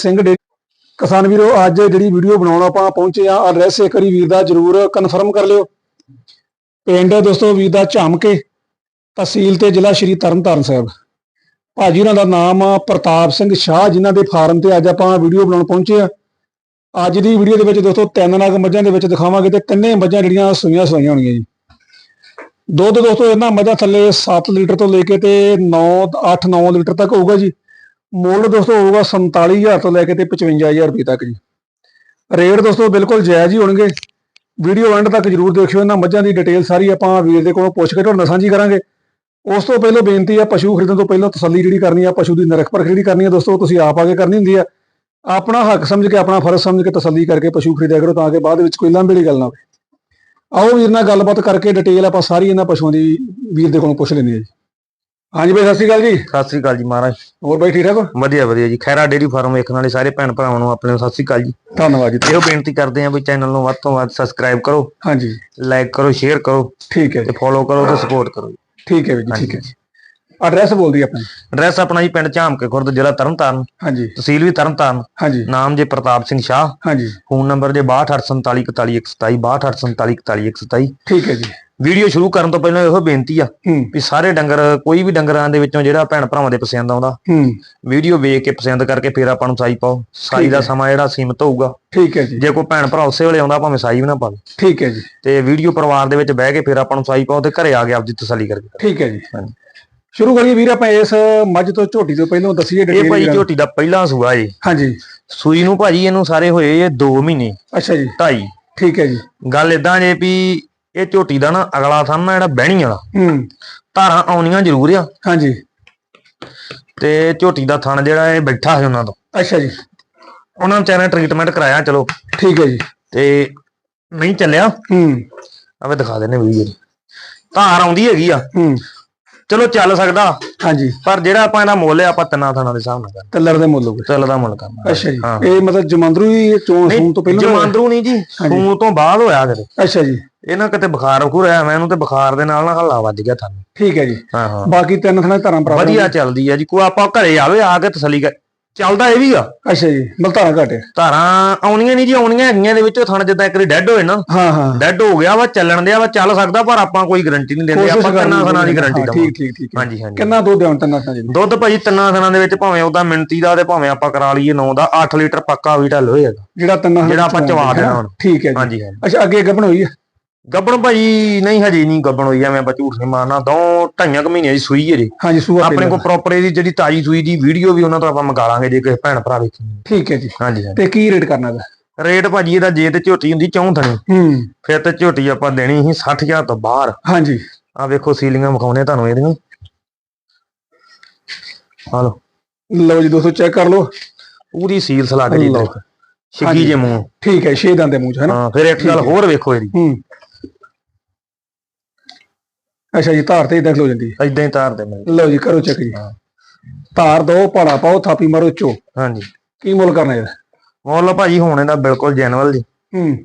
ਸਿੰਘ ਡੇ ਕਿਸਾਨ ਵੀਰੋ, ਅੱਜ ਜਿਹੜੀ ਵੀਡੀਓ ਬਣਾਉਣ ਆਪਾਂ ਪਹੁੰਚੇ ਆ ਐਡਰੈਸ ਇੱਕ ਵਾਰੀ ਵੀਰ ਦਾ ਜਰੂਰ ਕਨਫਰਮ ਕਰ ਲਿਓ। ਪਿੰਡ ਦੋਸਤੋ ਵੀਰ ਦਾ ਝਾਮਕੇ, ਤਹਿਸੀਲ ਤੇ ਜ਼ਿਲ੍ਹਾ ਸ਼੍ਰੀ ਤਰਨਤਾਰਨ ਸਾਹਿਬ। ਭਾਜੀ ਉਹਨਾਂ ਦਾ ਨਾਮ ਪ੍ਰਤਾਪ ਸਿੰਘ ਸ਼ਾਹ, ਜਿਨ੍ਹਾਂ ਦੇ ਫਾਰਮ ਤੇ ਅੱਜ ਆਪਾਂ ਵੀਡੀਓ ਬਣਾਉਣ ਪਹੁੰਚੇ ਆ ਅੱਜ ਦੀ ਵੀਡੀਓ ਦੇ ਵਿੱਚ ਦੋਸਤੋ ਤਿੰਨ ਨਗ ਮੱਝਾਂ ਦੇ ਵਿੱਚ ਦਿਖਾਵਾਂਗੇ ਤੇ ਤਿੰਨੇ ਮੱਝਾਂ ਜਿਹੜੀਆਂ ਸੂਈਆਂ ਸਵਾਈਆਂ ਹੋਣਗੀਆਂ ਜੀ। ਦੁੱਧ ਦੋਸਤੋ ਇਹਨਾਂ ਮੱਝਾਂ ਥੱਲੇ 7 ਲੀਟਰ ਤੋਂ ਲੈ ਕੇ ਤੇ 9 8 9 ਲੀਟਰ ਤੱਕ ਹੋਊਗਾ ਜੀ। ਮੁੱਲ ਦੋਸਤੋ ਹੋਊਗਾ 47000 ਤੋਂ ਲੈ ਕੇ ਤੇ 55000 ਰੁਪਏ ਤੱਕ ਜੀ। ਰੇਟ ਦੋਸਤੋ ਬਿਲਕੁਲ ਜਾਇਜ਼ ਹੀ ਹੋਣਗੇ। ਵੀਡੀਓ ਐਂਡ ਤੱਕ ਜਰੂਰ ਦੇਖਿਓ, ਇਹਨਾਂ ਮੱਝਾਂ ਦੀ ਡਿਟੇਲ ਸਾਰੀ ਆਪਾਂ ਵੀਰ ਦੇ ਕੋਲੋਂ ਪੁੱਛ ਕੇ ਤੁਹਾਡੇ ਨਾਲ ਸਾਂਝੀ ਕਰਾਂਗੇ। ਉਸ ਤੋਂ ਪਹਿਲਾਂ ਬੇਨਤੀ ਆ, ਪਸ਼ੂ ਖਰੀਦਣ ਤੋਂ ਪਹਿਲਾਂ ਤਸੱਲੀ ਜਿਹੜੀ ਕਰਨੀ ਆ, ਪਸ਼ੂ ਦੀ ਨਰਖ ਪਰਖ ਜਿਹੜੀ ਕਰਨੀ ਆ ਦੋਸਤੋ, ਤੁਸੀਂ ਆਪ ਆ ਕੇ ਕਰਨੀ ਹੁੰਦੀ ਆ। ਆਪਣਾ ਹੱਕ ਸਮਝ ਕੇ, ਆਪਣਾ ਫਰਜ਼ ਸਮਝ ਕੇ ਤਸੱਲੀ ਕਰਕੇ ਪਸ਼ੂ ਖਰੀਦਿਆ ਕਰੋ ਤਾਂ ਕਿ ਬਾਅਦ ਵਿੱਚ ਕੋਈ ਲਾਂਭੇ ਵਾਲੀ ਗੱਲ ਨਾ ਹੋਵੇ। ਆਓ ਵੀਰ ਨਾਲ ਗੱਲਬਾਤ ਕਰਕੇ ਡਿਟੇਲ ਆਪਾਂ ਸਾਰੀ ਇਹਨਾਂ ਪਸ਼ੂਆਂ ਦੀ ਵੀਰ ਦੇ ਕੋਲੋਂ ਪੁੱਛ ਲੈਂਦੇ ਆ ਜੀ। ਹਾਂਜੀ ਬਾਈ ਸਤਿ ਸ਼੍ਰੀ ਅਕਾਲ ਜੀ। ਸਤਿ ਸ੍ਰੀ ਅਕਾਲ ਜੀ ਮਹਾਰਾਜ। ਹੋਰ ਬਾਈ ਠੀਕ ਠਾਕ ਹੋ? ਵਧੀਆ ਵਧੀਆ ਜੀ। ਖੈਰਾ ਡੇਰੀ ਫਾਰਮ ਵੇਖਣ ਵਾਲੇ ਸਾਰੇ ਭੈਣ ਭਰਾਵਾਂ ਨੂੰ ਆਪਣੇ ਨੂੰ ਸਤਿ ਸ੍ਰੀ ਅਕਾਲ ਜੀ। ਧੰਨਵਾਦ ਜੀ ਇਹੋ ਬੇਨਤੀ ਕਰਦੇ ਆਂ ਵੀ ਚੈਨਲ ਨੂੰ ਵੱਧ ਤੋਂ ਵੱਧ ਸਬਸਕ੍ਰਾਈਬ ਕਰੋ। ਹਾਂਜੀ। ਲਾਈਕ ਕਰੋ ਸ਼ੇਅਰ ਕਰੋ ਠੀਕ ਹੈ ਤੇ ਜੀ। ਫੋਲੋ ਕਰੋ ਤੇ ਸਪੋਰਟ ਕਰੋ ਠੀਕ ਹੈ ਜੀ ਠੀਕ ਹੈ ਜੀ। ਐਡਰੈਸ ਬੋਲਦੀ ਆਪਣੀ। ਐਡਰੈਸ ਆਪਣਾ ਜੀ ਪਿੰਡ ਝਾਮਕੇ ਖੁਰਦ ਜ਼ਿਲ੍ਹਾ ਤਰਨਤਾਰਨ। ਹਾਂਜੀ। ਤਹਿਸੀਲ ਵੀ ਤਰਨਤਾਰਨ। ਹਾਂਜੀ। ਨਾਮ ਜੇ ਪ੍ਰਤਾਪ ਸਿੰਘ ਸ਼ਾਹ। ਹਾਂਜੀ। ਫੋਨ ਨੰਬਰ ਜੇ 6284414127 6284414127 ਠੀਕ ਹੈ ਜੀ। ਵੀਡੀਓ ਸ਼ੁਰੂ ਕਰਨ ਤੋਂ ਪਹਿਲਾਂ ਇਹੋ ਬੇਨਤੀ ਆ ਵੀ ਸਾਰੇ ਡੰਗਰ ਕੋਈ ਵੀ ਡੰਗਰਾਂ ਦੇ ਵਿੱਚੋਂ ਜਿਹੜਾ ਭੈਣ ਭਰਾਵਾਂ ਦੇ ਪਸੰਦ ਆਉਂਦਾ ਵੀਡੀਓ ਵੇਖ ਕੇ ਪਸੰਦ ਕਰਕੇ ਫੇਰ ਆਪਾਂ ਨੂੰ ਸਾਈ ਪਾਓ। ਸਾਈ ਦਾ। ਸਮਾਂ ਜਿਹੜਾ ਸੀਮਤ ਹੋਊਗਾ। ਠੀਕ ਹੈ ਜੀ। ਜੇ ਕੋਈ ਭੈਣ ਭਰਾ ਉਸੇ ਵੇਲੇ ਆਉਂਦਾ ਭਾਵੇਂ ਸਾਈ ਵੀ ਨਾ ਪਾਵੇ। ਠੀਕ ਹੈ ਜੀ। ਤੇ ਵੀਡੀਓ ਪਰਿਵਾਰ ਦੇ ਵਿੱਚ ਬਹਿ ਕੇ ਫਿਰ ਆਪਾਂ ਨੂੰ ਸਾਈ ਪਾਓ ਤੇ ਘਰੇ ਆ ਕੇ ਆਪਦੀ ਤਸੱਲੀ ਕਰਕੇ। ਠੀਕ ਹੈ ਜੀ। ਸ਼ੁਰੂ ਕਰੀਏ ਵੀਰ ਆਪਾਂ ਇਸ ਮੱਝ ਤੋਂ ਝੋਟੀ ਤੋਂ ਪਹਿਲਾਂ ਦੱਸੀਏ ਇਹ ਡਿਟੇਲ ਭਾਈ ਝੋਟੀ ਦਾ ਪਹਿਲਾ ਸੂਆ ਏ ਹਾਂਜੀ। ਸੂਈ ਨੂੰ ਭਾਜੀ ਇਹਨੂੰ ਸਾਰੇ ਹੋਏ ਇਹ 2 ਮਹੀਨੇ ਅੱਛਾ ਜੀ। ਢਾਈ। ਠੀਕ ਹੈ ਜੀ। ਗੱਲ ਇਦਾਂ ਜੇ ਵੀ ਇਹ ਝੋਟੀ ਦਾ ਨਾ ਅਗਲਾ ਥਣ ਨਾ ਜਿਹੜਾ ਬਹਿਣੀ ਵਾਲਾ। ਹੂੰ। ਧਾਰਾਂ ਆਉਣੀਆਂ ਜ਼ਰੂਰ ਆ। ਹਾਂਜੀ। ਤੇ ਝੋਟੀ ਦਾ ਥਣ ਜਿਹੜਾ ਇਹ ਬੈਠਾ ਹੈ ਉਹਨਾਂ ਤੋਂ। ਅੱਛਾ ਜੀ। ਉਹਨਾਂ ਵਿਚਾਰਿਆਂ ਟ੍ਰੀਟਮੈਂਟ ਕਰਾਇਆ ਚਲੋ। ਠੀਕ ਹੈ ਜੀ। ਤੇ ਨਹੀਂ ਚੱਲਿਆ। ਹੂੰ। ਆਵੇ ਦਿਖਾ ਦਿੰਨੇ ਵੀਡੀਓ ਧਾਰ ਆਉਂਦੀ ਹੈਗੀ ਆ। ਹੂੰ। ਚਲੋ ਚੱਲ ਸਕਦਾ। ਹਾਂਜੀ। ਪਰ ਜਿਹੜਾ ਆਪਾਂ ਇਹਦਾ ਮੁੱਲ ਹੈ ਆਪਾਂ ਤਿੰਨਾਂ ਥਣਾਂ ਦੇ ਹਿਸਾਬ ਨਾਲ ਕਰਨਾ ਕਲਰ ਦੇ ਮੁੱਲ ਹੋਗੇ ਚੱਲਦਾ ਮੁੱਲ ਕਰਨਾ। ਅੱਛਾ ਜੀ। ਹਾਂ। ਇਹ ਮਤਲਬ ਜਮੰਦਰੂ ਹੀ ਚੋਣ ਸੂਣ ਤੋਂ ਪਹਿਲਾਂ ਹੋਇਆ? ਜਮਾਂਦਰੂ ਨਹੀਂ ਜੀ। ਸੂਣ ਤੋਂ ਬਾਅਦ ਹੋਇਆ ਕਿਤੇ ਅੱਛਾ ਜੀ। ਇਹ ਨਾ ਕਿਤੇ ਬੁਖਾਰ ਬਖੂਰ ਆਇਆ ਮੈਨੂੰ ਤੇ ਬੁਖਾਰ ਦੇ ਨਾਲ ਨਾ ਹੱਲਾ ਵੱਜ ਗਿਆ ਤੁਹਾਨੂੰ ਠੀਕ ਹੈ ਜੀ। ਹਾਂ ਹਾਂ। ਬਾਕੀ ਤਿੰਨ ਥਣਾ ਧਾਰਾਂ ਬਰਾਬਰ ਵਧੀਆ ਚੱਲਦੀ ਆ ਜੀ। ਕੋਈ ਆਪਾਂ ਘਰੇ ਆਵੇ ਆ ਕੇ ਤਸੱਲੀ ਕਰ ਚੱਲਦਾ ਇਹ ਵੀ ਆ। ਅੱਛਾ ਜੀ ਧਾਰਾਂ ਘੱਟ। ਧਾਰਾਂ ਆਉਣੀਆਂ ਨਹੀਂ ਜੀ ਆਉਣੀਆਂ ਹੈਗੀਆਂ ਦੇ ਵਿੱਚੋਂ ਥਣ ਜਿੱਦਾਂ ਇੱਕ ਵਾਰੀ ਡੈੱਡ ਹੋਏ ਨਾ। ਹਾਂ ਹਾਂ। ਡੈੱਡ ਹੋ ਗਿਆ ਵਾ ਚੱਲਣ ਦਿਆ ਵਾ ਚੱਲ ਸਕਦਾ ਪਰ ਆਪਾਂ ਕੋਈ ਗਾਰੰਟੀ ਨਹੀਂ ਦਿੰਦੇ ਆਪਾਂ ਤਿੰਨਾਂ ਥਣਾਂ ਦੀ ਗਾਰੰਟੀ ਦਵਾਂਗੇ। ਠੀਕ ਠੀਕ ਠੀਕ। ਹਾਂਜੀ ਹਾਂਜੀ। ਕਿੰਨਾ ਦੁੱਧ ਆਉਣ ਤਿੰਨਾਂ ਥਾਂ ਜੀ ਦੁੱਧ ਭਾਜੀ ਤਿੰਨਾਂ ਥਣਾਂ ਦੇ ਵਿੱਚ ਭਾਵੇਂ ਉਹਦਾ ਮਿੰਟੀ ਦਾ ਤੇ ਭਾਵੇਂ ਆਪਾਂ ਕਰਾ ਲਈਏ 9 ਦਾ 8 ਲੀਟਰ ਪੱਕਾ ਵੀ ਢੱਲ ਹੋਏਗਾ। ਜਿਹੜਾ ਤਿੰਨਾਂ ਜਿਹੜਾ ਆਪਾਂ ਚਵਾ ਦੇਣਾ ਹੁਣ। ਠੀਕ ਹੈ ਜੀ। ਹਾਂਜੀ ਹਾਂਜੀ। ਅੱਛਾ ਅੱਗੇ ਗੱਭਣ ਹੋਈ ਹੈ ਗੱਬਣ ਭਾਜੀ ਨਹੀਂ ਹਜੇ ਨਹੀਂ ਗੱਬਣ ਹੋਈ ਐਵੇਂ ਆਪਾਂ ਝੂਠ ਨਹੀਂ ਮਾਰਨਾ ਦੋ ਢਾਈਆਂ ਕੁ ਮਹੀਨਿਆਂ ਦੀ ਸੂਈ ਹੈ ਜੀ ਹਾਂਜੀ ਸੂਆ ਆਪਣੇ। ਕੋਲ ਪ੍ਰੋਪਰ ਇਹਦੀ ਜਿਹੜੀ ਤਾਜੀ ਸੂਈ ਦੀ ਵੀਡੀਓ ਵੀ ਉਹਨਾਂ ਤੋਂ ਆਪਾਂ ਮੰਗਾ ਲਾਂਗੇ ਜੇ ਕਿਸੇ ਭੈਣ ਭਰਾ ਵੇਖੀ ਠੀਕ ਹੈ ਜੀ। ਹਾਂਜੀ ਤੇ ਕੀ ਰੇਟ ਕਰਨਾ ਦਾ ਰੇਟ ਭਾਜੀ ਇਹਦਾ ਜੇ ਤੇ ਝੋਟੀ ਹੁੰਦੀ ਚੌਂ ਥਣੀ ਹੂੰ। ਫਿਰ ਤੇ ਝੋਟੀ ਆਪਾਂ ਦੇਣੀ ਸੀ 60000 ਤੋਂ ਬਾਹਰ। ਹਾਂਜੀ। ਆ ਵੇਖੋ ਸੀਲਿੰਗਾਂ ਵਿਖਾਉਣੇ ਤੁਹਾਨੂੰ ਇਹਦੀਆਂ। ਹਾਲੋ ਲਓ। ਜੀ ਦੋਸਤੋ ਚੈੱਕ ਕਰ ਲਓ। ਪੂਰੀ ਸੀਲ ਸਲਾ ਕੇ ਜੀ। ਦੇਖ ਛਿੱਗੀ ਜੇ ਮੂੰਹ। ਠੀਕ ਹੈ ਛੇ ਦੰਦ ਦੇ ਮੂੰਹ ਚ ਹੈ ਨਾ? ਹਾਂ ਫਿਰ ਇੱਕ ਗੱਲ ਹੋਰ ਵੇਖੋ ਇਹਦੀ। ਹੂੰ। ਅੱਛਾ ਜੀ ਧਾਰ ਤੇ ਇਦਾਂ ਖਲੋ ਜਾਂਦੀ ਹੈ? ਇਦਾਂ ਹੀ ਤਾਰ ਦੇ ਮੈਂ ਲਓ ਜੀ ਕਰੋ ਚੈੱਕ ਜੀ। ਹਾਂ। ਧਾਰ ਦੋ ਪਾੜਾ ਪਾਓ ਥਾਪੀ ਮਾਰੋ ਚੋ। ਹਾਂਜੀ। ਕੀ ਮੁੱਲ ਕਰਨਾ ਇਹਦਾ? ਮੁੱਲ ਭਾਜੀ ਹੁਣ ਇਹਦਾ ਬਿਲਕੁਲ ਜੈਨੂਅਲ ਜੀ। ਹੂੰ।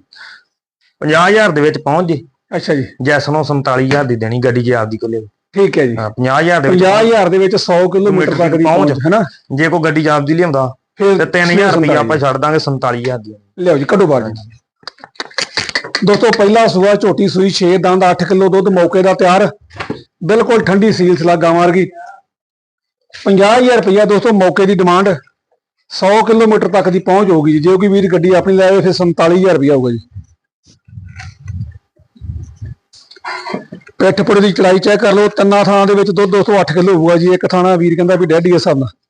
50000 ਦੇ ਵਿੱਚ ਪਹੁੰਚ ਜੇ। ਅੱਛਾ ਜੀ। ਜੈਸ ਨੂੰ 47000 ਦੀ ਦੇਣੀ ਗੱਡੀ ਜੇ ਆਪਦੀ ਕੋਲੇ। ਠੀਕ ਹੈ ਜੀ। ਹਾਂ 50000 ਦੇ ਵਿੱਚ 50000 ਦੇ ਵਿੱਚ 100 ਕਿਲੋਮੀਟਰ ਤੱਕ ਦੀ ਪਹੁੰਚ। ਪਹੁੰਚ ਹੈ ਨਾ ਜੇ ਕੋਈ ਗੱਡੀ ਆਪਦੀ ਲਿਆਉਂਦਾ ਫਿਰ ਤੇ 3000 ਰੁਪਇਆ ਆਪਾਂ ਛੱਡ ਦਾਂਗੇ 47000 ਦੀ। ਲਿਆਓ ਜੀ ਕੱਢੋ ਬਾਹਰ ਜੀ ਦੋਸਤੋ, ਪਹਿਲਾ ਸੂਆ, ਝੋਟੀ ਸੂਈ 6 ਦੰਦ 8 ਕਿਲੋ ਦੁੱਧ ਮੌਕੇ ਦਾ ਤਿਆਰ। ਬਿਲਕੁਲ ਠੰਡੀ ਸੀਲ ਸਲਾ ਗਾਂ ਵਰਗੀ। 50000 ਰੁਪਇਆ ਦੋਸਤੋ, ਮੌਕੇ ਦੀ ਡਿਮਾਂਡ 100 ਕਿਲੋਮੀਟਰ ਤੱਕ ਦੀ ਪਹੁੰਚ ਹੋਊਗੀ ਜੀ। ਜੇ ਕੋਈ ਵੀਰ ਗੱਡੀ ਆਪਣੀ ਲੈ ਆਵੇ ਫਿਰ 47000 ਰੁਪਇਆ ਹੋਊਗਾ ਜੀ। ਪਿੱਠ ਪੁੜੇ ਦੀ ਚੜਾਈ ਚੈੱਕ ਕਰ ਲਓ। ਤਿੰਨਾਂ ਥਾਂ ਦੇ ਵਿੱਚ ਦੁੱਧ ਦੋਸਤੋ 8 ਕਿਲੋ ਹੋਊਗਾ ਜੀ। ਇੱਕ ਥਾਣਾ ਵੀਰ ਕਹਿੰਦਾ ਵੀ ਡੈਡੀ ਇਸ ਹਿਸਾਬ ਨਾਲ।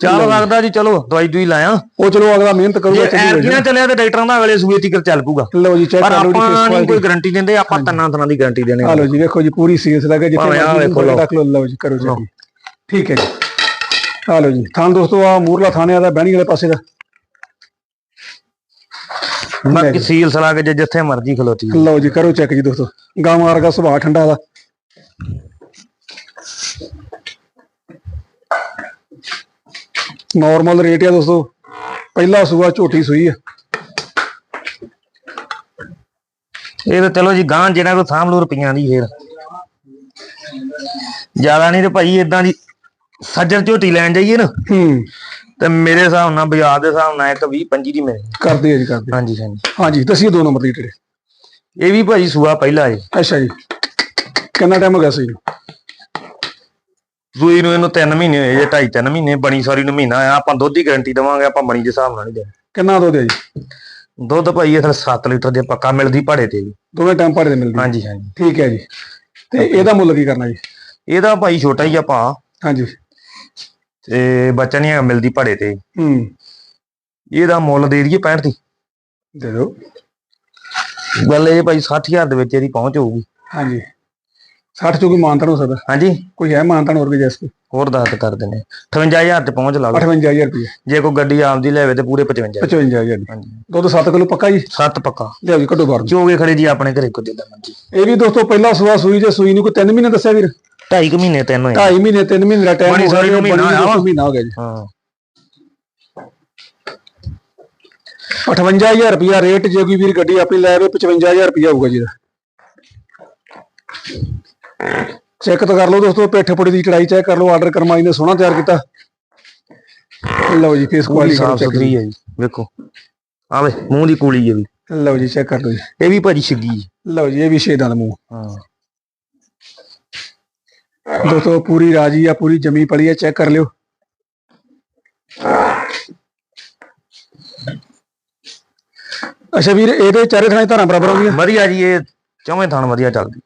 ਚੱਲ ਸਕਦਾ ਜੀ। ਚਲੋ ਦਵਾਈ ਦੂਈ ਲਾਇਆ ਉਹ ਚਲੋ ਅਗਲਾ ਮਿਹਨਤ ਕਰੂਗਾ ਚੰਗੀ ਐਰਕੀ ਨਾ ਚੱਲਿਆ ਤੇ ਡਾਕਟਰਾਂ ਦਾ ਅਗਲੇ ਸੂਏ ਤੀਕਰ ਚੱਲ ਪੂਗਾ ਲਓ ਜੀ ਚੈੱਕ ਕਰ ਲਓ ਜੀ ਆਪਾਂ ਨਹੀਂ ਕੋਈ ਗਾਰੰਟੀ ਦਿੰਦੇ ਆਪਾਂ ਤੰਨਾਂ ਤਰ੍ਹਾਂ ਦੀ ਗਾਰੰਟੀ ਦੇਣੇ ਆ ਲਓ ਜੀ ਵੇਖੋ ਜੀ ਪੂਰੀ ਸੀਰੀਅਸ ਲੱਗੇ ਜਿੱਥੇ ਵੇਖੋ ਲਓ। ਜੀ ਕਰੋ ਜੀ। ਠੀਕ ਹੈ ਜੀ। ਆ ਲਓ ਜੀ ਥਾਂ ਦੋਸਤੋ ਆ ਮੂਰਲਾ ਥਾਣਿਆਂ ਦਾ ਬਹਿਣੀ ਵਾਲੇ ਪਾਸੇ ਦਾ। ਬਾਕੀ ਸੀਲ ਸਲਾ ਕੇ ਜਿੱਥੇ ਮਰਜ਼ੀ ਖਲੋਤੀ ਲਓ ਜੀ ਕਰੋ ਚੈੱਕ ਜੀ ਦੋਸਤੋ। ਗਾਂ ਵਰਗਾ ਸੁਭਾਅ ਠੰਡਾ ਦਾ। ਨਾਰਮਲ ਰੇਟ ਆ ਦੋਸਤੋ। ਪਹਿਲਾ ਸੂਆ ਝੋਟੀ ਸੂਈ ਆ। ਇਹ ਤਾਂ ਚਲੋ ਜੀ ਗਾਂ ਜਿਹੜਾ ਕੋ ਲੂ ਰੁਪਈਆਂ ਦੀ ਫੇਰ। ਜ਼ਿਆਦਾ ਨਹੀਂ ਤੇ ਭਾਈ ਇਦਾਂ ਦੀ ਸੱਜਰ ਝੋਟੀ ਲੈਣ ਜਾਈਏ ਨਾ ਹੂੰ। ਤੇ ਮੇਰੇ ਹਿਸਾਬ ਨਾਲ ਬਾਜ਼ਾਰ ਦੇ ਹਿਸਾਬ ਨਾਲ ਇੱਕ 20 25 ਦੀ ਮਿਲੇ। ਕਰਦੇ ਆ ਜੀ ਕਰਦੇ। ਹਾਂਜੀ ਹਾਂਜੀ। ਹਾਂਜੀ ਦੱਸਿਓ ਦੋ ਨੰਬਰ ਦੀ ਟਰੇ ਇਹ ਵੀ ਭਾਜੀ ਸੂਆ ਪਹਿਲਾ ਜੀ। ਅੱਛਾ ਜੀ। ਕਿੰਨਾ ਟਾਈਮ ਹੋ ਗਿਆ ਸੀ ਸੂਈ ਨੂੰ ਇਹਨੂੰ 3 ਮਹੀਨੇ ਹੋਏ ਜੇ 2.5 3 ਮਹੀਨੇ ਬਣੀ ਸਾਰੀ ਨੂੰ ਮਹੀਨਾ ਆ ਆਪਾਂ ਦੁੱਧ ਦੀ ਗਾਰੰਟੀ ਦਵਾਂਗੇ ਆਪਾਂ ਬਣੀ ਦੇ ਹਿਸਾਬ ਨਾਲ ਨਹੀਂ ਦੇਣਾ। ਕਿੰਨਾ ਦੁੱਧ ਹੈ ਜੀ? ਦੁੱਧ ਭਾਈ ਇਹ 7 ਲੀਟਰ ਦੇ ਪੱਕਾ ਮਿਲਦੀ ਭਾੜੇ ਤੇ ਜੀ। ਦੋਵੇਂ ਟਾਈਮ ਭਾੜੇ ਦੇ ਮਿਲਦੇ ਹਾਂਜੀ ਹਾਂਜੀ। ਠੀਕ ਹੈ ਜੀ। ਤੇ ਇਹਦਾ ਮੁੱਲ ਕੀ ਕਰਨਾ ਜੀ? ਇਹਦਾ ਭਾਈ ਛੋਟਾ ਹੀ ਆ ਭਾ ਹਾਂਜੀ। ਤੇ ਬੱਚਾ ਨਹੀਂ ਮਿਲਦੀ ਭਾੜੇ ਤੇ। ਹੂੰ। ਇਹਦਾ ਮੁੱਲ ਦੇ ਦਈਏ 65 ਦੀ। ਦੇ ਦਿਓ। ਗੱਲ ਇਹ ਭਾਈ 60000 ਦੇ ਵਿੱਚ ਇਹਦੀ ਪਹੁੰਚ ਹੋਊਗੀ। ਹਾਂਜੀ। 60 ਚੋਂ ਕੋਈ ਮਾਨਤਾਨ ਹੋ ਸਕਦਾ। ਹਾਂਜੀ। ਕੋਈ ਹੈ ਮਾਨਤਾਨ ਹੋਰ ਕੋਈ ਜੈਸ ਕੋਈ? ਹੋਰ ਦੱਸ ਕਰ ਦਿੰਦੇ। 58000 ਤੇ ਪਹੁੰਚ ਲਾ ਲਓ। 58000 ਰੁਪਏ ਜੇ ਕੋਈ ਗੱਡੀ ਆਪਦੀ ਲੈਵੇ ਤੇ ਪੂਰੇ 55 55000 ਦੀ ਹਾਂਜੀ। ਦੁੱਧ 7 ਕਿਲੋ ਪੱਕਾ ਜੀ? ਸੱਤ ਪੱਕਾ। ਲਿਆਓ ਜੀ ਕੱਢੋ ਬਾਹਰ। ਜੋਗੇ ਖੜੇ ਜੀ ਆਪਣੇ ਘਰੇ ਕੋ ਦੇ ਦਾਂਗੇ ਇਹ ਵੀ ਦੋਸਤੋ ਪਹਿਲਾ ਸੂਆ ਸੂਈ ਜੇ ਸੂਈ ਨੂੰ ਕੋਈ 3 ਮਹੀਨੇ ਦੱਸਿਆ ਵੀਰ? ਢਾਈ ਕੁ ਮਹੀਨੇ ਤਿੰਨ ਹੋਏ 2.5 ਮਹੀਨੇ 3 ਮਹੀਨੇ ਦਾ ਟਾਈਮ ਬੜੀ ਹੋ ਸਾਰੀ ਗਿਆ ਨੂੰ ਮਹੀਨਾ ਵਾ। ਹੋ ਗਿਆ ਜੀ। ਹਾਂ। 58000 ਰੁਪਿਆ ਰੇਟ ਜੇ ਕੋਈ ਵੀਰ ਗੱਡੀ ਆਪਣੀ ਲੈ ਆਵੇ 55000 ਰੁਪਿਆ ਹੋਊਗਾ ਜੀ ਚੈੱਕ ਤਾਂ ਕਰ ਲਓ ਦੋਸਤੋ ਪੇਠ ਪੁੜੀ ਦੀ ਚੜਾਈ ਚੈੱਕ ਕਰ ਲਓ ਆਰਡਰ ਕਰਮਾਈ ਨੇ ਸੋਹਣਾ ਤਿਆਰ ਕੀਤਾ। ਲਓ ਜੀ ਫੇਸ ਕੁਆਲਿਟੀ ਸਾਫ਼ ਸੁਥਰੀ ਹੈ ਜੀ ਵੇਖੋ। ਆਵੇ ਮੂੰਹ ਦੀ ਕੂਲੀ ਹੈ ਵੀ। ਲਓ ਜੀ ਚੈੱਕ ਕਰ ਲਓ ਜੀ। ਇਹ ਵੀ ਭਾਜੀ ਛਿੱਗੀ ਹੈ। ਲਓ ਜੀ ਇਹ ਵੀ ਛੇਦਾਂ ਦਾ ਮੂੰਹ। ਹਾਂ। ਦੋਸਤੋ ਪੂਰੀ ਰਾਜੀ ਆ ਪੂਰੀ ਜਮੀ ਪਲੀ ਆ ਚੈੱਕ ਕਰ ਲਿਓ। ਅੱਛਾ ਵੀਰ ਇਹਦੇ ਚਾਰੇ ਥਾਣੇ ਧਾਰਾਂ ਬਰਾਬਰ ਆਉਂਦੀਆਂ? ਵਧੀਆ ਜੀ ਇਹ ਚੌਵੇਂ ਥਾਣ ਵਧੀਆ ਚੱਲਦੀ।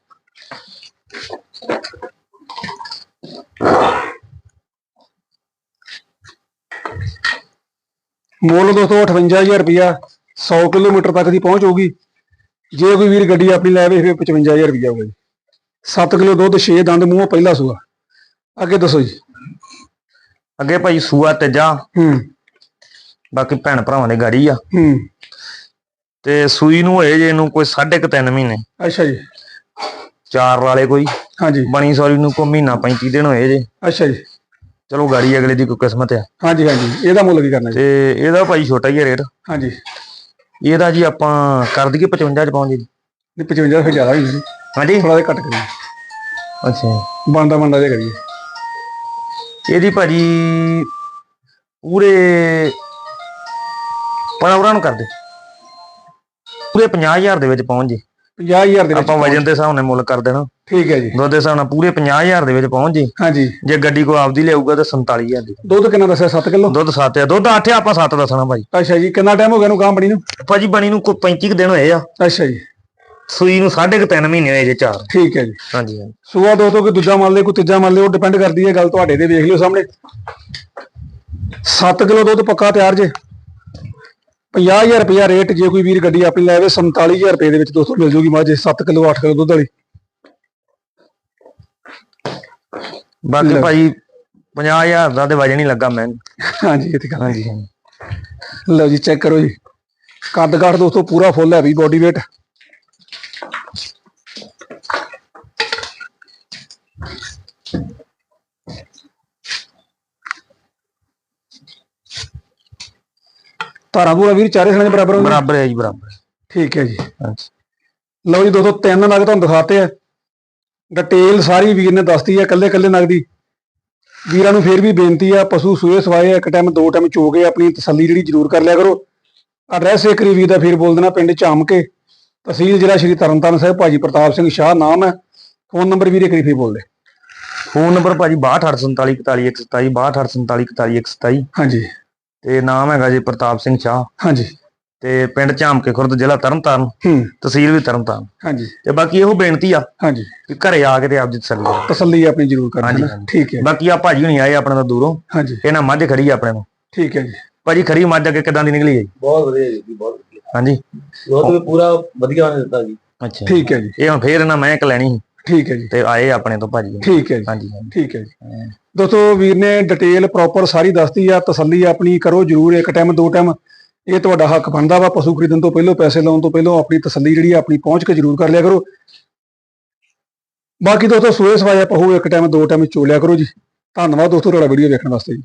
ਮੁੱਲ ਦੋਸਤੋ 58000 ਰੁਪਿਆ 100 ਕਿਲੋਮੀਟਰ ਤੱਕ ਦੀ ਪਹੁੰਚ ਹੋਊਗੀ। ਜੇ ਕੋਈ ਵੀਰ ਗੱਡੀ ਆਪਣੀ ਲੈ ਆਵੇ ਫਿਰ 55000 ਰੁਪਿਆ ਹੋਊਗਾ ਜੀ। 7 ਕਿਲੋ ਦੁੱਧ 6 ਦੰਦ ਮੂੰਹ ਪਹਿਲਾ ਸੂਆ। ਅੱਗੇ ਦੱਸੋ ਜੀ। ਅੱਗੇ ਭਾਈ ਸੂਆ ਤੇਜਾ। ਹੂੰ। ਬਾਕੀ ਭੈਣ ਭਰਾਵਾਂ ਦੇ ਗਾੜੀ ਆ। ਹੂੰ। ਤੇ ਸੂਈ ਨੂੰ ਹੋਏ ਜੇ ਇਹਨੂੰ ਕੋਈ ਸਾਢੇ ਕੁ ਤਿੰਨ ਮਹੀਨੇ। ਅੱਛਾ ਜੀ। ਚਾਰ ਵਾਲੇ ਕੋਈ। ਹਾਂਜੀ। ਬਣੀ ਸੌਰੀ ਨੂੰ ਕੋਈ ਮਹੀਨਾ 35 ਦਿਨ ਹੋਏ ਜੇ। ਅੱਛਾ ਜੀ। ਚਲੋ ਗਾੜੀ ਅਗਲੇ ਦੀ ਕੋਈ ਕਿਸਮਤ ਆ। ਹਾਂਜੀ ਹਾਂਜੀ। ਇਹਦਾ ਮੁੱਲ ਕੀ ਕਰਨਾ ਜੀ? ਤੇ ਇਹਦਾ ਭਾਈ ਛੋਟਾ ਹੀ ਆ ਰੇਟ। ਹਾਂਜੀ। ਇਹਦਾ ਜੀ ਆਪਾਂ ਕਰ ਦਈਏ 55 ਚ ਪਹੁੰਚ ਜੀ। ਨਹੀਂ 55 ਫਿਰ ਜ਼ਿਆਦਾ ਹੀ ਨਹੀਂ। ਹਾਂਜੀ? ਥੋੜਾ ਜਿਹਾ ਘੱਟ ਕਰੀਏ। ਅੱਛਾ। ਬੰਦਾ ਬੰਦਾ ਜਿਹਾ ਕਰੀਏ। ਇਹਦੀ ਭਾਜੀ ਪੂਰੇ ਪਰਵਰਾਂ ਨੂੰ ਕਰਦੇ ਪੂਰੇ 50000 ਦੇ ਵਿੱਚ ਪਹੁੰਚ ਜੇ। 50000 ਦੇ ਵਿੱਚ ਆਪਾਂ ਵਜਨ ਦੇ ਹਿਸਾਬ ਨਾਲ ਮੁੱਲ ਕਰ ਦੇਣਾ। ਠੀਕ ਹੈ ਜੀ। ਦੁੱਧ ਦੇ ਹਿਸਾਬ ਨਾਲ ਪੂਰੇ 50000 ਦੇ ਵਿੱਚ ਪਹੁੰਚ ਜੇ। ਹਾਂਜੀ। ਜੇ ਗੱਡੀ ਕੋ ਆਪਦੀ ਲਿਆਊਗਾ ਤਾਂ 47000 ਦੀ। ਦੁੱਧ ਕਿੰਨਾ ਦੱਸਿਆ? 7 ਕਿਲੋ? ਦੁੱਧ 7 ਆ। ਦੁੱਧ 8 ਆ ਆਪਾਂ 7 ਦੱਸਣਾ ਭਾਈ। ਅੱਛਾ ਜੀ ਕਿੰਨਾ ਟਾਈਮ ਹੋ ਗਿਆ ਨੂੰ ਬਣੀ ਨੂੰ? ਭਾਜੀ ਬਣੀ ਨੂੰ ਕੋਈ 35 ਕੁ ਦਿਨ ਹੋਏ ਆ। ਅੱਛਾ ਜੀ। ਸੂਈ ਨੂੰ ਸਾਢੇ ਕੁ ਤਿੰਨ ਮਹੀਨੇ ਹੋਏ ਜੇ ਚਾਰ। ਠੀਕ ਹੈ ਜੀ। ਹਾਂਜੀ ਹਾਂਜੀ। ਸੂਆ ਦੋਸਤੋ ਕੋਈ ਦੂਜਾ ਮੰਨ ਲੇ ਕੋਈ ਤੀਜਾ ਮੰਨ ਲੇ ਉਹ ਡਿਪੈਂਡ ਕਰਦੀ ਹੈ ਗੱਲ ਤੁਹਾਡੇ ਤੇ ਵੇਖ ਲਿਓ ਸਾਹਮਣੇ। 7 ਕਿਲੋ ਦੁੱਧ ਪੱਕਾ ਤਿਆਰ ਜੇ। 50000 ਰੁਪਇਆ ਰੇਟ ਜੇ ਕੋਈ ਵੀਰ ਗੱਡੀ ਆਪਣੀ ਲੈ ਆਵੇ 47000 ਰੁਪਏ ਦੇ ਵਿੱਚ ਦੋਸਤੋ ਮਿਲ ਜੂਗੀ ਮਾਝੇ 7 ਕਿਲੋ 8 ਕਿਲੋ ਦੁੱਧ ਵਾਲੀ। ਬਾਕੀ। ਭਾਜੀ 50000 ਦਾ ਤੇ ਵਜਨ ਹੀ ਲੱਗਾ ਮੈਨੂੰ ਹਾਂਜੀ ਇਹ ਤੇ ਗੱਲ ਹਾਂਜੀ। ਲਓ ਜੀ ਚੈੱਕ ਕਰੋ ਜੀ। ਕੱਦ ਕਾਠ ਦੋਸਤੋ ਪੂਰਾ ਫੁੱਲ ਹੈ ਵੀ ਬੋਡੀ weight ਧਾਰਾਂ ਪੂਰਾ ਵੀਰ ਚਾਰੇ ਸਣੇ ਬਰਾਬਰ ਹੋਣਗੇ ਬਰਾਬਰ ਹੈ ਜੀ ਬਰਾਬਰ ਠੀਕ ਹੈ ਜੀ। ਹਾਂਜੀ। ਲਓ ਜੀ ਦੋਸਤੋ ਤਿੰਨ ਨਗ ਤੁਹਾਨੂੰ ਦਿਖਾਤੇ ਆ। ਡਿਟੇਲ ਸਾਰੀ ਵੀਰ ਨੇ ਦੱਸਤੀ ਹੈ ਕੱਲੇ ਕੱਲੇ ਨਗ ਦੀ। ਵੀਰਾਂ ਨੂੰ ਫੇਰ ਵੀ ਬੇਨਤੀ ਆ ਪਸ਼ੂ ਸੂਏ ਸਵਾਏ ਆ, ਇੱਕ ਟਾਈਮ ਦੋ ਟਾਈਮ ਚੋ ਕੇ ਆਪਣੀ ਤਸੱਲੀ ਜਿਹੜੀ ਜ਼ਰੂਰ ਕਰ ਲਿਆ ਕਰੋ। ਐਡਰੈਸ ਇੱਕ ਵਾਰੀ ਵੀਰ ਦਾ ਫੇਰ ਬੋਲ ਦੇਣਾ ਪਿੰਡ ਝਾਮ ਕੇ ਤਹਿਸੀਲ ਜ਼ਿਲ੍ਹਾ ਸ਼੍ਰੀ ਤਰਨਤਾਰਨ ਸਾਹਿਬ ਭਾਜੀ ਪ੍ਰਤਾਪ ਸਿੰਘ ਸ਼ਾਹ ਨਾਮ ਹੈ। ਫੋਨ ਨੰਬਰ ਵੀਰੇ ਇੱਕ ਵਾਰੀ ਫੇਰ ਬੋਲ ਦੇ। ਫੋਨ ਨੰਬਰ ਭਾਜੀ 6248474127 6248474127 ਹਾਂਜੀ। ਤੇ ਨਾਮ ਹੈਗਾ ਜੀ ਪ੍ਰਤਾਪ ਸਿੰਘ ਸ਼ਾਹ। ਹਾਂਜੀ। ਤੇ ਪਿੰਡ ਝਾਮਕੇ ਖੁਰਦ ਜ਼ਿਲ੍ਹਾ ਤਰਨਤਾਰਨ। ਹੂੰ। ਤਹਿਸੀਲ ਵੀ ਤਰਨਤਾਰਨ। ਹਾਂਜੀ। ਤੇ ਬਾਕੀ ਇਹੋ ਬੇਨਤੀ ਆ ਹਾਂਜੀ। ਕਿ ਘਰੇ ਆ ਕੇ ਤੇ ਆਪ ਜੀ ਤਸੱਲੀ ਕਰੋ। ਤਸੱਲੀ ਆਪਣੀ ਜ਼ਰੂਰ ਕਰ ਹਾਂਜੀ। ਠੀਕ ਹੈ। ਬਾਕੀ ਆ ਭਾਜੀ ਹੁਣੀ ਆਏ ਆਪਣੇ ਤੋਂ ਦੂਰੋਂ। ਹਾਂਜੀ। ਇਹਨਾਂ ਮੱਝ ਖੜੀ ਆ ਆਪਣੇ ਨੂੰ ਠੀਕ ਹੈ ਜੀ। ਭਾਜੀ ਖੜੀ ਮੱਝ ਅੱਗੇ ਕਿਦਾਂ ਦੀ ਨਿਕਲੀ ਹੈ ਜੀ? ਬਹੁਤ ਵਧੀਆ ਜੀ ਬਹੁਤ ਵਧੀਆ। ਹਾਂਜੀ। ਦੁੱਧ ਵੀ ਪੂਰਾ ਵਧੀਆ ਉਹਨੇ ਦਿੱਤਾ ਜੀ। ਅੱਛਾ। ਠੀਕ ਹੈ ਜੀ। ਇਹ ਹੁਣ ਫੇਰ ਇਹਨਾਂ ਮੈਂ ਇੱਕ ਲੈਣੀ ਸੀ। ਠੀਕ ਹੈ ਜੀ। ਤੇ ਆਏ ਆਪਣੇ ਤੋਂ ਭਾਜੀ। ਠੀਕ ਹੈ ਜੀ। ਹਾਂਜੀ ਠੀਕ ਹੈ ਜੀ। ਦੋਸਤੋ ਵੀਰ ਨੇ ਡਿਟੇਲ ਪ੍ਰੋਪਰ ਸਾਰੀ ਦੱਸਤੀ ਆ ਤਸੱਲੀ ਆਪਣੀ ਕਰੋ ਜਰੂਰ ਇੱਕ ਟਾਈਮ ਦੋ ਟਾਈਮ ਇਹ ਤੁਹਾਡਾ ਹੱਕ ਬਣਦਾ ਵਾ ਪਸ਼ੂ ਖਰੀਦਣ ਤੋਂ ਪਹਿਲਾਂ ਪੈਸੇ ਲਾਉਣ ਤੋਂ ਪਹਿਲਾਂ ਆਪਣੀ ਤਸੱਲੀ ਜਿਹੜੀ ਆਪਣੀ ਪਹੁੰਚ ਕੇ ਜਰੂਰ ਕਰ ਲਿਆ ਕਰੋ। ਬਾਕੀ ਦੋਸਤੋ ਸੂਏ ਸਵਾਇਆ ਪਹੂ ਇੱਕ ਟਾਈਮ ਦੋ ਟਾਈਮ ਚੋਲਿਆ ਕਰੋ ਜੀ। ਧੰਨਵਾਦ ਦੋਸਤੋ ਤੁਹਾਡਾ ਵੀਡੀਓ ਵੇਖਣ ਵਾਸਤੇ ਜੀ।